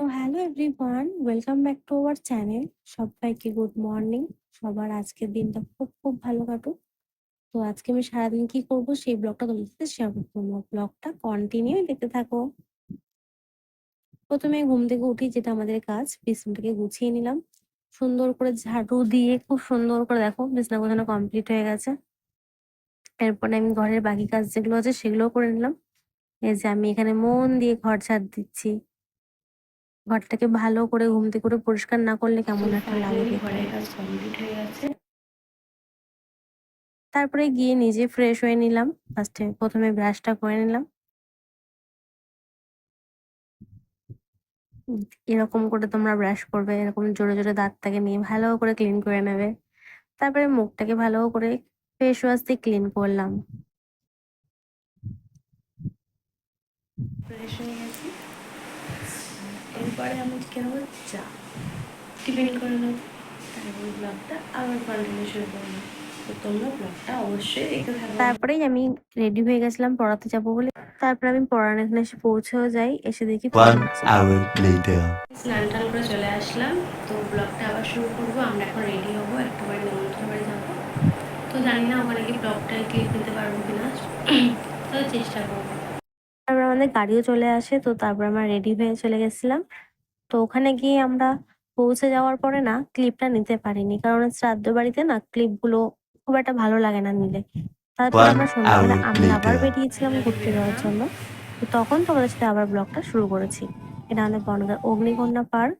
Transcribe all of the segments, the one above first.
তো hello everyone welcome back to our channel সবাইকে good morning সবার আজকের দিনটা খুব খুব ভালো কাটুক। তো আজকে আমি সারাদিন কি করব সেই ব্লগটা তোমাদের সাথে শেয়ার করব। তোমরা ব্লগটা কন্টিনিউ দেখতে থাকো। প্রথমে ঘুম থেকে উঠি, যেটা আমাদের কাজ, বিছানাটাকে গুছিয়ে নিলাম। সুন্দর করে ঝাড়ু দিয়ে, খুব সুন্দর করে দেখো, বিছানা গোছানো কমপ্লিট হয়ে গেছে। এরপরে আমি ঘরের বাকি কাজ যেগুলো আছে সেগুলোও করে নিলাম। এই যে আমি এখানে মন দিয়ে ঘর ঝাড় দিচ্ছি। ঘরটাকে ভালো করে ঘুম থেকে করে পরিষ্কার না করলে কেমন একটা লাগে ঘরের কাজ কমপ্লিট হয়ে গেছে। তারপরে গিয়ে নিজে ফ্রেশ হয়ে নিলাম। ফার্স্টে প্রথমে ব্রাশটা করে নিলাম। এরকম করে তোমরা ব্রাশ করবে এরকম জোরে জোরে দাঁতটাকে নিয়ে ভালো করে ক্লিন করে নেবে। তারপরে মুখটাকে ভালো করে ফেস ওয়াশ দিয়ে ক্লিন করলাম। ফ্রেশ হয়ে গেছি। এরপরে আমি কেন চা। টিফিন করে নেব তারপর ব্লগটা আবার কন্টিনিউ শুরু করব। তো তোমরা ব্লগটা অবশ্যই দেখতে থাকো। তারপরেই আমি রেডি হয়ে গেছিলাম পড়াতে যাব বলে। তারপরে আমি পড়ানো এখানে এসে পৌঁছেও যাই এসে দেখি. স্নান টান করে চলে আসলাম তো ব্লগটা আবার শুরু করব। আমরা এখন রেডি হব একটু বাড়ি নিমন্ত্রণ বাড়ি যাব। তো জানি না ওখানে কি ব্লগটা ক্লিক নিতে পারব কিনা। তো চেষ্টা করব। তারপর আমাদের গাড়িও চলে আসে তো তারপর আমরা রেডি হয়ে চলে গেছিলাম। তো ওখানে গিয়ে আমরা পৌঁছে যাওয়ার পরে না ক্লিপটা নিতে পারিনি। কারণ শ্রাদ্ধ বাড়িতে না ক্লিপগুলো খুব একটা ভালো লাগে না নিলে। তারপর আমরা সন্ধ্যাবেলা আবার বেরিয়েছিলাম ঘুরতে যাওয়ার জন্য। তো তখন তোমাদের সাথে আবার ব্লগটা শুরু করেছি। এটা আমাদের বনগাঁ অগ্নিকন্যা পার্ক।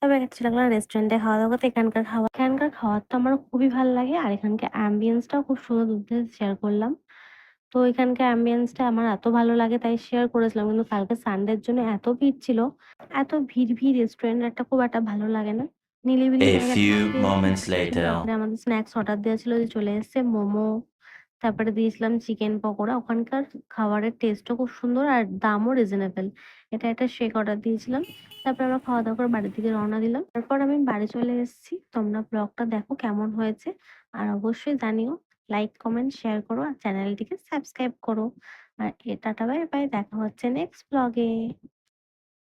তবে একটা লাগলাম রেস্টুরেন্টে খাওয়া দাওয়া করতে। এখানকার খাওয়া এখানকার খাওয়ার তো আমার খুবই ভালো লাগে। আর এখানকার অ্যাম্বিয়েন্সটাও খুব সুন্দর দুধ শেয়ার করলাম। তো এখানকার অ্যাম্বিয়েন্সটা আমার এত ভালো লাগে তাই শেয়ার করেছিলাম। কিন্তু কালকে সানডের জন্য এত ভিড় ছিল এত ভিড় ভিড় রেস্টুরেন্ট একটা খুব একটা ভালো লাগে না। নিলিবিলি আমাদের স্ন্যাক্স অর্ডার দেওয়া ছিল যে চলে এসেছে মোমো তারপরে দিয়েছিলাম চিকেন পকোড়া। ওখানকার খাবারের টেস্টও খুব সুন্দর আর দামও রিজনেবল এটা একটা শেক অর্ডার দিয়েছিলাম তারপর আমরা খাওয়া দাওয়া করে বাড়ির দিকে রওনা দিলাম। তারপর আমি বাড়ি চলে এসেছি তোমরা ব্লগটা দেখো কেমন হয়েছে আর অবশ্যই জানিও লাইক কমেন্ট শেয়ার করো আর চ্যানেলটিকে সাবস্ক্রাইব করো। আর এটা বাই বাই দেখা হচ্ছে নেক্সট ব্লগে